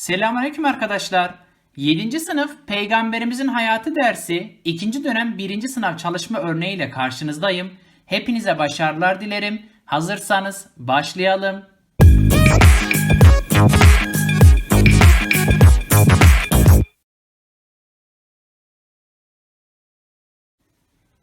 Selamünaleyküm arkadaşlar. 7. sınıf Peygamberimizin Hayatı dersi 2. dönem 1. sınav çalışma örneğiyle karşınızdayım. Hepinize başarılar dilerim. Hazırsanız başlayalım.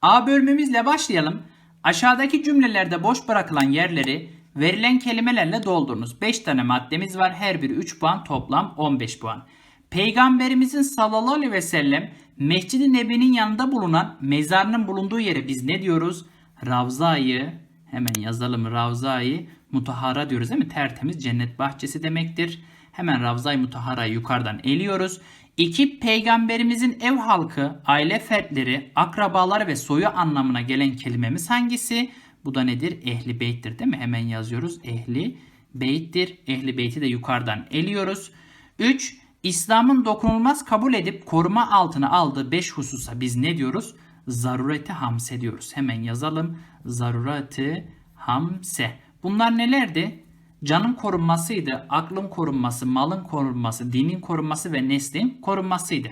A bölümümüzle başlayalım. Aşağıdaki cümlelerde boş bırakılan yerleri verilen kelimelerle doldurunuz. 5 tane maddemiz var. Her biri 3 puan toplam 15 puan. Peygamberimizin sallallahu aleyhi ve sellem Mescid-i Nebi'nin yanında bulunan mezarının bulunduğu yere biz ne diyoruz? Ravzayı hemen yazalım Ravzayı Mutahara diyoruz değil mi? Tertemiz cennet bahçesi demektir. Hemen Ravza-i Mutahara'yı yukarıdan eliyoruz. İki peygamberimizin ev halkı, aile fertleri, akrabaları ve soyu anlamına gelen kelimemiz hangisi? Bu da nedir? Ehli beyttir değil mi? Hemen yazıyoruz. Ehli beyttir. Ehli beyti de yukarıdan eliyoruz. 3. İslam'ın dokunulmaz kabul edip koruma altına aldığı 5 hususa biz ne diyoruz? Zarureti hamse diyoruz. Hemen yazalım. Zarureti hamse. Bunlar nelerdi? Canın korunmasıydı, aklın korunması, malın korunması, dinin korunması ve neslin korunmasıydı.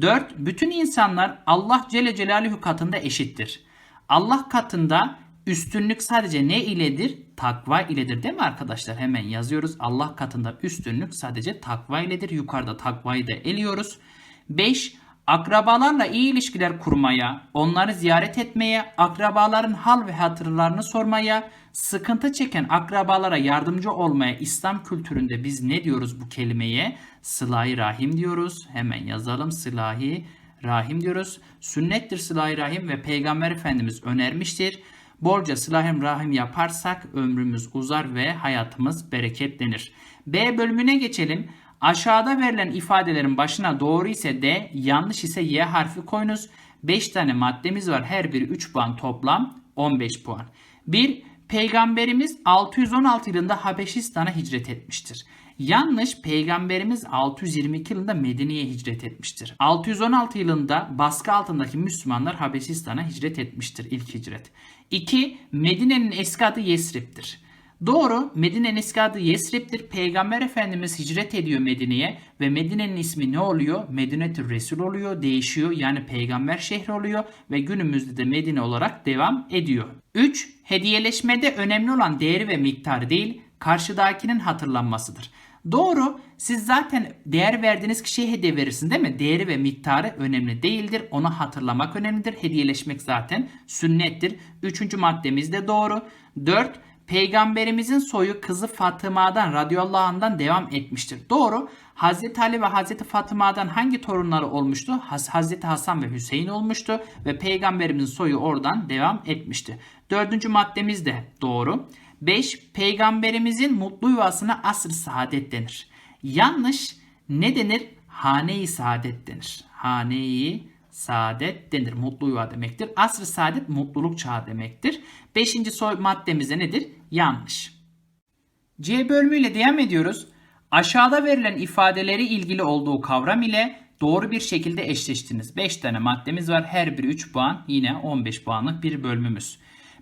4. Bütün insanlar Allah Celle Celaluhu katında eşittir. Allah katında üstünlük sadece ne iledir? Takva iledir değil mi arkadaşlar? Hemen yazıyoruz. Allah katında üstünlük sadece takva iledir. Yukarıda takvayı da eliyoruz. 5. Akrabalarla iyi ilişkiler kurmaya, onları ziyaret etmeye, akrabaların hal ve hatırlarını sormaya, sıkıntı çeken akrabalara yardımcı olmaya İslam kültüründe biz ne diyoruz bu kelimeye? Sıla-i Rahim diyoruz. Hemen yazalım Sıla-i Rahim diyoruz. Sünnettir Sıla-i Rahim ve Peygamber Efendimiz önermiştir. Bolca Sıla-i Rahim yaparsak ömrümüz uzar ve hayatımız bereketlenir. B bölümüne geçelim. Aşağıda verilen ifadelerin başına doğru ise D, yanlış ise Y harfi koyunuz. 5 tane maddemiz var. Her biri 3 puan toplam 15 puan. 1. Peygamberimiz 616 yılında Habeşistan'a hicret etmiştir. Yanlış peygamberimiz 622 yılında Medine'ye hicret etmiştir. 616 yılında baskı altındaki Müslümanlar Habeşistan'a hicret etmiştir ilk hicret. 2. Medine'nin eski adı Yesrib'tir. Doğru Medine'nin eski adı Yesrib'tir. Peygamber Efendimiz hicret ediyor Medine'ye ve Medine'nin ismi ne oluyor? Medine-tür Resul oluyor, değişiyor. Yani peygamber şehri oluyor ve günümüzde de Medine olarak devam ediyor. 3. Hediyeleşmede önemli olan değeri ve miktarı değil, karşıdakinin hatırlanmasıdır. Doğru. Siz zaten değer verdiğiniz kişiye hediye verirsin değil mi? Değeri ve miktarı önemli değildir. Onu hatırlamak önemlidir. Hediyeleşmek zaten sünnettir. Üçüncü maddemiz de doğru. 4. Peygamberimizin soyu kızı Fatıma'dan radıyallahu anh'dan devam etmiştir. Doğru. Hazreti Ali ve Hazreti Fatıma'dan hangi torunları olmuştu? Hazreti Hasan ve Hüseyin olmuştu ve peygamberimizin soyu oradan devam etmişti. Dördüncü maddemiz de doğru. 5. Peygamberimizin mutlu yuvasına asr saadet denir. Yanlış ne denir? Hane-i saadet denir. Hane-i saadet denir. Mutlu yuva demektir. Asr-ı saadet mutluluk çağı demektir. Beşinci soy maddemize nedir? Yanlış. C bölümüyle devam ediyoruz. Aşağıda verilen ifadeleri ilgili olduğu kavram ile doğru bir şekilde eşleştiniz. 5 tane maddemiz var. Her biri 3 puan. Yine 15 puanlık bir bölümümüz.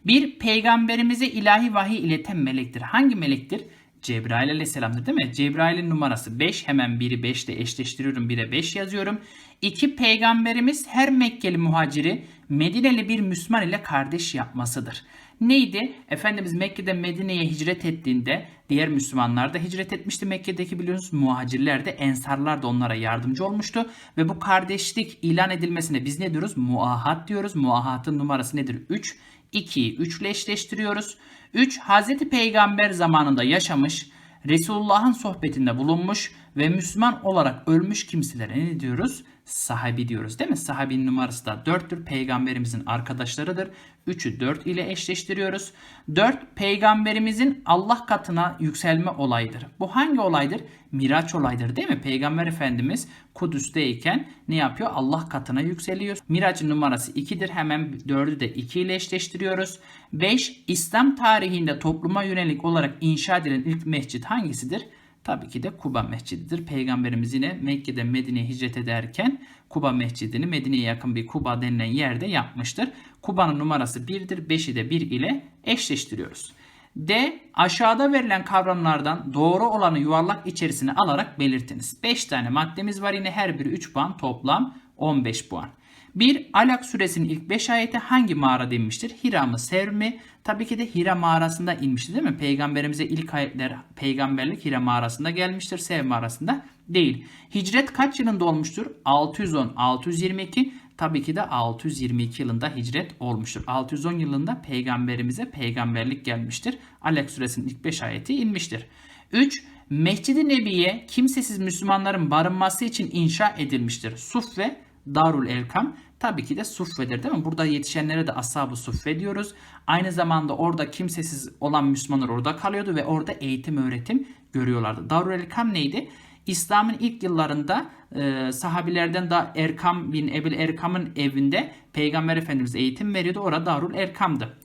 Bir peygamberimize ilahi vahiy ileten melektir. Hangi melektir? Cebrail aleyhisselamdır değil mi? Cebrail'in numarası 5. Hemen biri 5 ile eşleştiriyorum. 1'e 5 yazıyorum. İki peygamberimiz her Mekkeli muhaciri Medineli bir Müslüman ile kardeş yapmasıdır. Neydi? Efendimiz Mekke'den Medine'ye hicret ettiğinde diğer Müslümanlar da hicret etmişti. Mekke'deki biliyorsunuz muhacirler de ensarlar da onlara yardımcı olmuştu. Ve bu kardeşlik ilan edilmesine biz ne diyoruz? Muahat diyoruz. Muahatın numarası nedir? 3. 2'yi 3 ile eşleştiriyoruz. 3. Hazreti Peygamber zamanında yaşamış, Resulullah'ın sohbetinde bulunmuş ve Müslüman olarak ölmüş kimselere ne diyoruz? Sahabi diyoruz değil mi? Sahabinin numarası da 4'tür. Peygamberimizin arkadaşlarıdır. 3'ü 4 ile eşleştiriyoruz. 4. Peygamberimizin Allah katına yükselme olayıdır. Bu hangi olaydır? Miraç olaydır değil mi? Peygamber Efendimiz Kudüs'teyken ne yapıyor? Allah katına yükseliyor. Miraç'ın numarası 2'dir. Hemen 4'ü de 2 ile eşleştiriyoruz. 5. İslam tarihinde topluma yönelik olarak inşa edilen ilk mescit hangisidir? Tabii ki de Kuba Mescididir. Peygamberimiz yine Mekke'den Medine'ye hicret ederken Kuba Mescidini Medine'ye yakın bir Kuba denilen yerde yapmıştır. Kuba'nın numarası 1'dir. 5'i de 1 ile eşleştiriyoruz. D. Aşağıda verilen kavramlardan doğru olanı yuvarlak içerisine alarak belirtiniz. 5 tane maddemiz var yine her biri 3 puan toplam 15 puan. 1. Alak suresinin ilk 5 ayeti hangi mağarada inmiştir? Hira mı Sevr mi? Tabii ki de Hira mağarasında inmiştir değil mi? Peygamberimize ilk ayetler peygamberlik Hira mağarasında gelmiştir. Sev mağarasında değil. Hicret kaç yılında olmuştur? 610, 622. Tabii ki de 622 yılında hicret olmuştur. 610 yılında peygamberimize peygamberlik gelmiştir. Alak suresinin ilk 5 ayeti inmiştir. 3. Mescid-i Nebiye kimsesiz Müslümanların barınması için inşa edilmiştir. Suffe, Darul Elkam tabii ki de Suffe'dir değil mi? Burada yetişenlere de Ashab-ı Suffe diyoruz. Aynı zamanda orada kimsesiz olan Müslümanlar orada kalıyordu ve orada eğitim öğretim görüyorlardı. Darul Elkam neydi? İslam'ın ilk yıllarında e, sahabilerden da Erkam bin Ebil Erkam'ın evinde Peygamber Efendimiz eğitim veriyordu. Orada Darul Erkam'dı.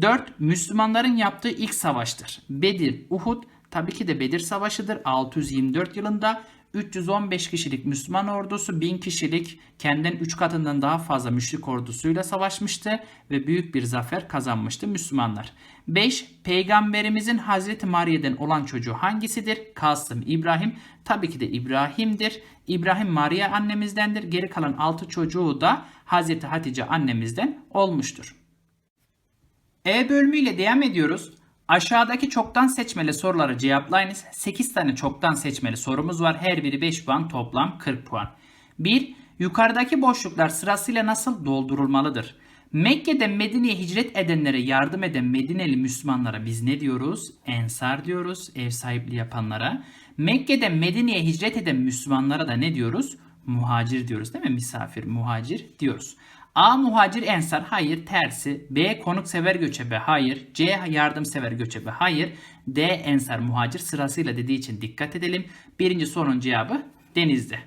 4. Müslümanların yaptığı ilk savaştır. Bedir, Uhud tabii ki de Bedir Savaşı'dır. 624 yılında 315 kişilik Müslüman ordusu 1000 kişilik kendinden 3 katından daha fazla müşrik ordusuyla savaşmıştı ve büyük bir zafer kazanmıştı Müslümanlar. 5. Peygamberimizin Hazreti Mariye'den olan çocuğu hangisidir? Kasım İbrahim. Tabii ki de İbrahim'dir. İbrahim Maria annemizdendir. Geri kalan 6 çocuğu da Hazreti Hatice annemizden olmuştur. E bölümüyle devam ediyoruz. Aşağıdaki çoktan seçmeli soruları cevaplayınız. 8 tane çoktan seçmeli sorumuz var. Her biri 5 puan toplam 40 puan. 1. Yukarıdaki boşluklar sırasıyla nasıl doldurulmalıdır? Mekke'den Medine'ye hicret edenlere yardım eden Medineli Müslümanlara biz ne diyoruz? Ensar diyoruz ev sahipliği yapanlara. Mekke'den Medine'ye hicret eden Müslümanlara da ne diyoruz? Muhacir diyoruz değil mi? Misafir, muhacir diyoruz. A muhacir ensar hayır tersi. B konuksever göçebe hayır. C yardımsever göçebe hayır. D ensar muhacir sırasıyla dediği için dikkat edelim. Birinci sorunun cevabı denizde.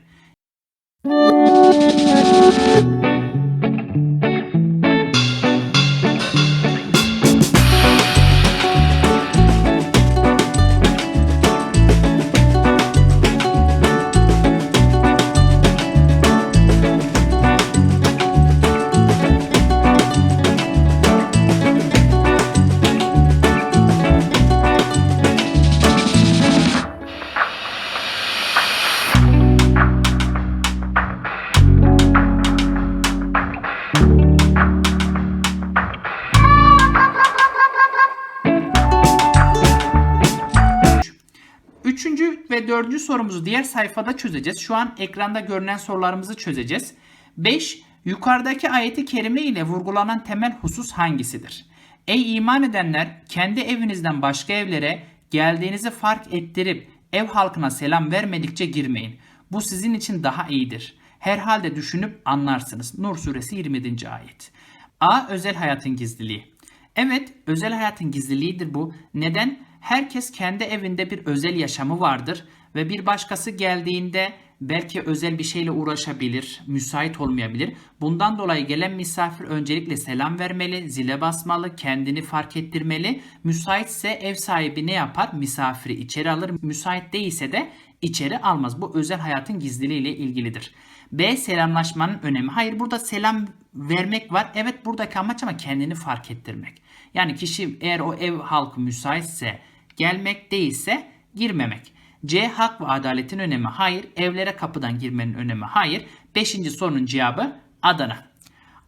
Ve dördüncü sorumuzu diğer sayfada çözeceğiz. Şu an ekranda görünen sorularımızı çözeceğiz. 5. Yukarıdaki ayeti kerime ile vurgulanan temel husus hangisidir? Ey iman edenler kendi evinizden başka evlere geldiğinizi fark ettirip ev halkına selam vermedikçe girmeyin. Bu sizin için daha iyidir. Herhalde düşünüp anlarsınız. Nur suresi 27. ayet. A. Özel hayatın gizliliği. Evet, özel hayatın gizliliğidir bu. Neden? Herkes kendi evinde bir özel yaşamı vardır ve bir başkası geldiğinde belki özel bir şeyle uğraşabilir, müsait olmayabilir. Bundan dolayı gelen misafir öncelikle selam vermeli, zile basmalı, kendini fark ettirmeli. Müsaitse ev sahibi ne yapar? Misafiri içeri alır. Müsait değilse de içeri almaz. Bu özel hayatın gizliliği ile ilgilidir. B. Selamlaşmanın önemi. Hayır burada selam vermek var. Evet buradaki amaç ama kendini fark ettirmek. Yani kişi eğer o ev halkı müsaitse gelmek değilse girmemek. C. Hak ve adaletin önemi. Hayır. Evlere kapıdan girmenin önemi. Hayır. Beşinci sorunun cevabı Adana.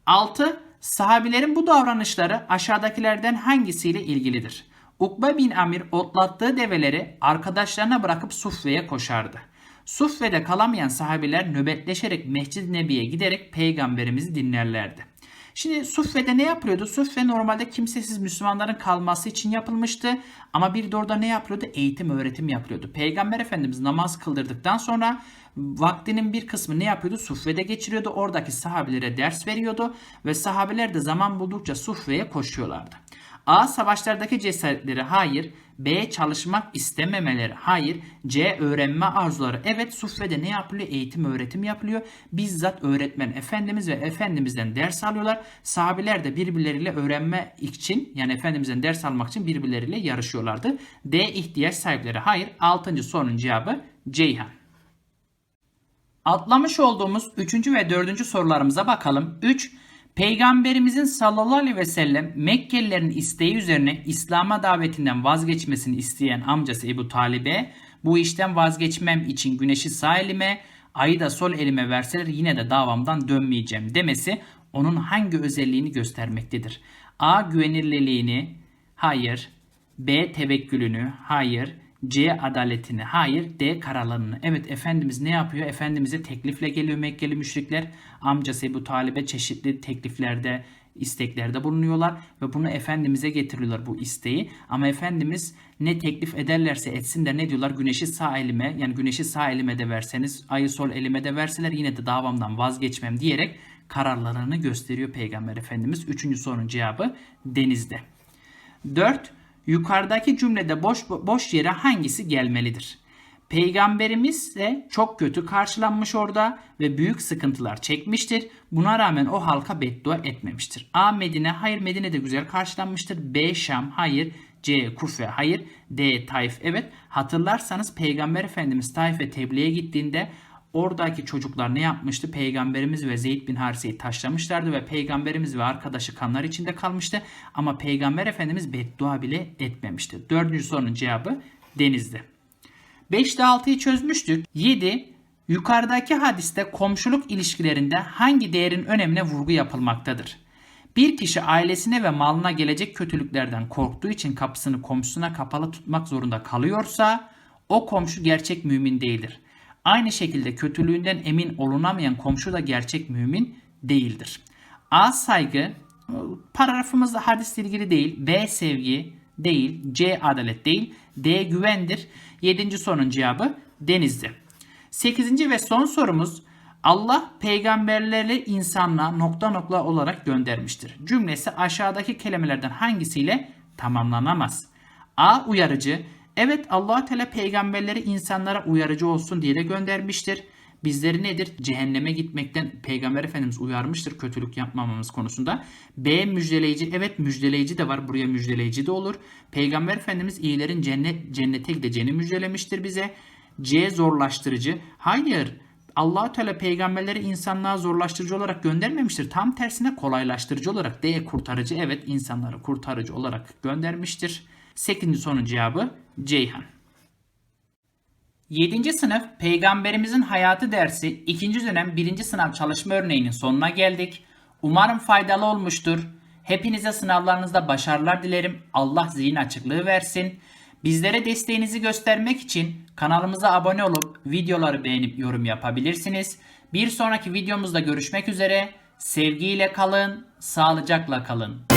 6. Sahabilerin bu davranışları aşağıdakilerden hangisiyle ilgilidir? Ukbe bin Amir otlattığı develeri arkadaşlarına bırakıp Suffe'ye koşardı. Suffe'de kalamayan sahabiler nöbetleşerek Mescid-i Nebi'ye giderek peygamberimizi dinlerlerdi. Şimdi Suffe'de ne yapıyordu? Suffe normalde kimsesiz Müslümanların kalması için yapılmıştı. Ama bir de orada ne yapıyordu? Eğitim, öğretim yapıyordu. Peygamber Efendimiz namaz kıldırdıktan sonra vaktinin bir kısmı ne yapıyordu? Suffe'de geçiriyordu. Oradaki sahabilere ders veriyordu. Ve sahabeler de zaman buldukça Suffe'ye koşuyorlardı. A. Savaşlardaki cesaretleri hayır. B. Çalışmak istememeleri hayır. C. Öğrenme arzuları. Evet Suffe'de ne yapılıyor? Eğitim öğretim yapılıyor. Bizzat öğretmen Efendimiz ve Efendimiz'den ders alıyorlar. Sahabiler de birbirleriyle öğrenme için yani Efendimiz'den ders almak için birbirleriyle yarışıyorlardı. D. ihtiyaç sahipleri hayır. Altıncı sorunun cevabı Ceyhan. Atlamış olduğumuz 3. ve 4. sorularımıza bakalım. 3. Peygamberimizin sallallahu aleyhi ve sellem Mekkelilerin isteği üzerine İslam'a davetinden vazgeçmesini isteyen amcası Ebu Talib'e bu işten vazgeçmem için güneşi sağ elime, ayı da sol elime verseler yine de davamdan dönmeyeceğim demesi onun hangi özelliğini göstermektedir? A. Güvenirliliğini, hayır. B. Tevekkülünü, hayır. C. Adaletini, hayır. D. Kararlılığını. Evet Efendimiz ne yapıyor? Efendimiz'e teklifle geliyor Mekkeli müşrikler. Amcası Ebu Talib'e çeşitli tekliflerde, isteklerde bulunuyorlar ve bunu Efendimiz'e getiriyorlar bu isteği. Ama Efendimiz ne teklif ederlerse etsinler ne diyorlar? Güneşi sağ elime yani güneşi sağ elime de verseniz ayı sol elime de verseler yine de davamdan vazgeçmem diyerek kararlarını gösteriyor Peygamber Efendimiz. Üçüncü sorunun cevabı denizde. 4. Yukarıdaki cümlede boş boş yere hangisi gelmelidir? Peygamberimiz de çok kötü karşılanmış orada ve büyük sıkıntılar çekmiştir. Buna rağmen o halka beddua etmemiştir. A. Medine, hayır Medine de güzel karşılanmıştır. B. Şam, hayır. C. Kufe, hayır. D. Taif, evet. Hatırlarsanız Peygamber Efendimiz Taif'e tebliğe gittiğinde oradaki çocuklar ne yapmıştı? Peygamberimiz ve Zeyd bin Harise'yi taşlamışlardı ve peygamberimiz ve arkadaşı kanlar içinde kalmıştı. Ama peygamber efendimiz beddua bile etmemişti. Dördüncü sorunun cevabı denizde. 5'te 6'yı çözmüştük. 7. Yukarıdaki hadiste komşuluk ilişkilerinde hangi değerin önemine vurgu yapılmaktadır? Bir kişi ailesine ve malına gelecek kötülüklerden korktuğu için kapısını komşusuna kapalı tutmak zorunda kalıyorsa o komşu gerçek mümin değildir. Aynı şekilde kötülüğünden emin olunamayan komşu da gerçek mümin değildir. A saygı paragrafımızda hadisle ilgili değil. B sevgi değil. C adalet değil. D güvendir. Yedinci sorunun cevabı denizdi. Sekizinci ve son sorumuz Allah peygamberleri insanlığa nokta nokta olarak göndermiştir. Cümlesi aşağıdaki kelimelerden hangisiyle tamamlanamaz? A. Uyarıcı. Evet allah Teala peygamberleri insanlara uyarıcı olsun diye de göndermiştir. Bizleri nedir? Cehenneme gitmekten Peygamber Efendimiz uyarmıştır kötülük yapmamamız konusunda. B müjdeleyici. Evet müjdeleyici de var. Buraya müjdeleyici de olur. Peygamber Efendimiz iyilerin cennet cennete gideceğini müjdelemiştir bize. C zorlaştırıcı. Hayır. allah Teala peygamberleri insanlığa zorlaştırıcı olarak göndermemiştir. Tam tersine kolaylaştırıcı olarak D kurtarıcı. Evet insanları kurtarıcı olarak göndermiştir. 8. sorunun cevabı Ceyhan. 7. sınıf Peygamberimizin Hayatı dersi 2. dönem 1. sınav çalışma örneğinin sonuna geldik. Umarım faydalı olmuştur. Hepinize sınavlarınızda başarılar dilerim. Allah zihin açıklığı versin. Bizlere desteğinizi göstermek için kanalımıza abone olup videoları beğenip yorum yapabilirsiniz. Bir sonraki videomuzda görüşmek üzere. Sevgiyle kalın, sağlıcakla kalın.